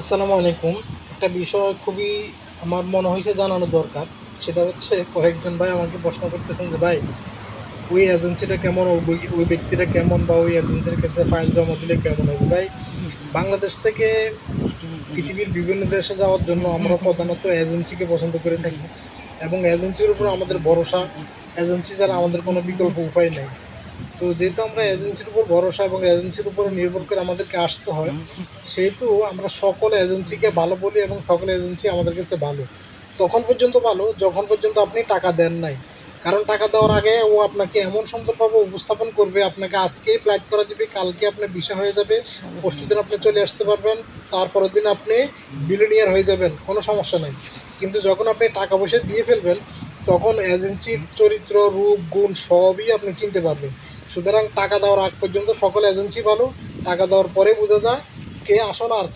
আসসালামু আলাইকুম। একটা বিষয় খুবই আমার মনে হয়েছে জানানো দরকার, সেটা হচ্ছে কয়েকজন ভাই আমাকে প্রশ্ন করতেছেন যে, ভাই, ওই এজেন্সিটা কেমন? ওই ব্যক্তিটা কেমন বা ওই এজেন্সির কাছে ফাইল জমা দিলে কেমন হবে? ভাই, বাংলাদেশ থেকে পৃথিবীর বিভিন্ন দেশে যাওয়ার জন্য আমরা প্রধানত এজেন্সিকে পছন্দ করে থাকি এবং এজেন্সির উপর আমাদের ভরসা এজেন্সি ছাড়া আমাদের কোনো বিকল্প উপায় নেই। তো যেহেতু আমরা এজেন্সির উপর ভরসা এবং এজেন্সির উপর নির্ভর করে আমাদেরকে আসতে হয় সেহেতু আমরা সকল এজেন্সিকে ভালো বলি এবং সকল এজেন্সি আমাদের কাছে ভালো। তখন পর্যন্ত ভালো যখন পর্যন্ত আপনি টাকা দেন নাই। কারণ টাকা দেওয়ার আগে ও আপনাকে এমন সুন্দরভাবে উপস্থাপন করবে আপনাকে আজকেই ফ্লাইট করা দিবে কালকে আপনার বিষয় হয়ে যাবে পরশু দিন আপনি চলে আসতে পারবেন তারপরের দিন আপনি বিলিনিয়ার হয়ে যাবেন কোনো সমস্যা নেই। কিন্তু যখন আপনি টাকা পয়সা দিয়ে ফেলবেন তখন এজেন্সির চরিত্র রূপ গুণ সবই আপনি চিনতে পারবেন। সুতরাং টাকা দেওয়ার আগ পর্যন্ত সকল এজেন্সি ভালো টাকা দেওয়ার পরে বোঝা যায় কে আসল আর